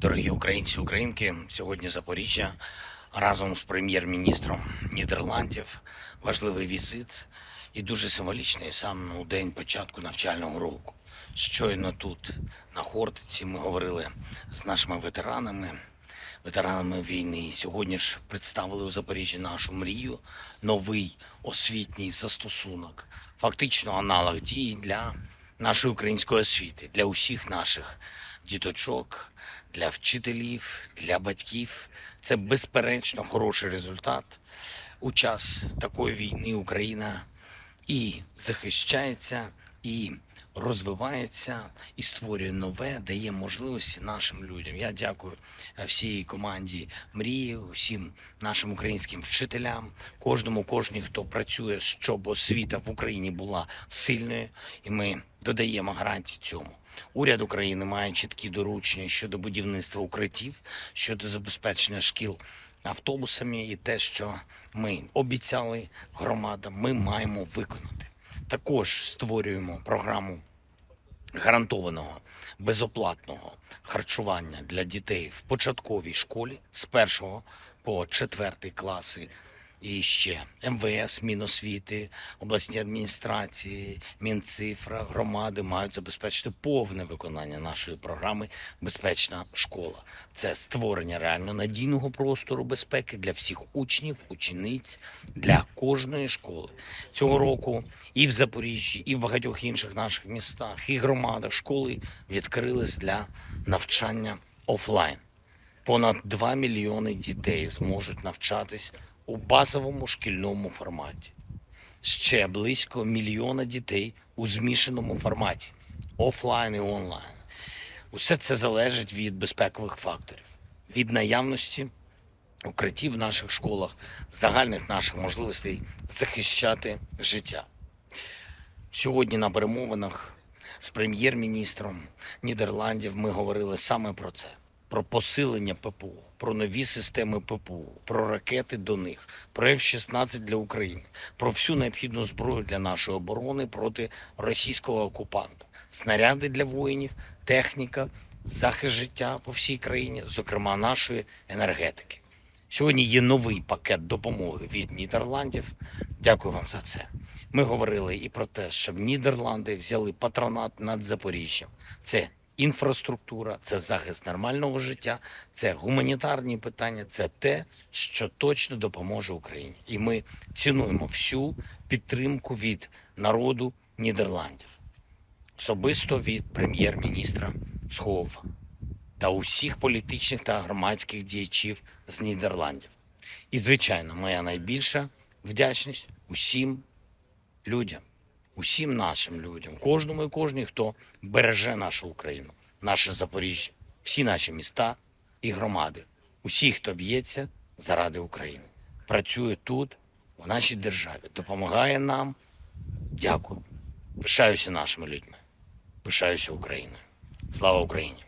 Дорогі українці, українки, сьогодні Запоріжжя разом з прем'єр-міністром Нідерландів. Важливий візит і дуже символічний сам у день початку навчального року. Щойно тут, на Хортиці, ми говорили з нашими ветеранами, ветеранами війни. Сьогодні ж представили у Запоріжжі нашу мрію, новий освітній застосунок, фактично аналог дії для нашої української освіти, для усіх наших діточок, для вчителів, для батьків. Це безперечно хороший результат. У час такої війни Україна і захищається, і розвивається, і створює нове, дає можливості нашим людям. Я дякую е, всій команді мрії, усім нашим українським вчителям, кожному, кожній, хто працює, щоб освіта в Україні була сильною, і ми додаємо гарантії цьому. Уряд України має чіткі доручення щодо будівництва укриттів, щодо забезпечення шкіл автобусами, і те, що ми обіцяли громадам, ми маємо виконати. Також створюємо програму гарантованого безоплатного харчування для дітей в початковій школі з першого по четвертий класи. І ще МВС, Міносвіти, обласні адміністрації, Мінцифра, громади мають забезпечити повне виконання нашої програми Безпечна школа. Це створення реально надійного простору безпеки для всіх учнів, учениць, для кожної школи. Цього року і в Запоріжжі, і в багатьох інших наших містах, і громадах школи відкрились для навчання офлайн. Понад 2 мільйони дітей зможуть навчатись у базовому шкільному форматі. Ще близько мільйона дітей у змішаному форматі офлайн і онлайн. Усе це залежить від безпекових факторів, від наявності укриттів в наших школах, загальних наших можливостей захищати життя. Сьогодні на перемовинах з прем'єр-міністром Нідерландів ми говорили саме про це: про посилення ППО, про нові системи ППО, про ракети до них, про F-16 для України, про всю необхідну зброю для нашої оборони проти російського окупанта, снаряди для воїнів, техніка, захист життя по всій країні, зокрема нашої енергетики. Сьогодні є новий пакет допомоги від Нідерландів. Дякую вам за це. Ми говорили і про те, щоб Нідерланди взяли патронат над Запоріжжям. Це інфраструктура, це захист нормального життя, це гуманітарні питання, це те, що точно допоможе Україні. І ми цінуємо всю підтримку від народу Нідерландів, особисто від прем'єр-міністра Схова та усіх політичних та громадських діячів з Нідерландів. І, звичайно, моя найбільша вдячність усім людям, усім нашим людям, кожному і кожній, хто береже нашу Україну, наше Запоріжжя, всі наші міста і громади, усі, хто б'ється заради України, працює тут, в нашій державі, допомагає нам. Дякую. Пишаюся нашими людьми. Пишаюся Україною. Слава Україні!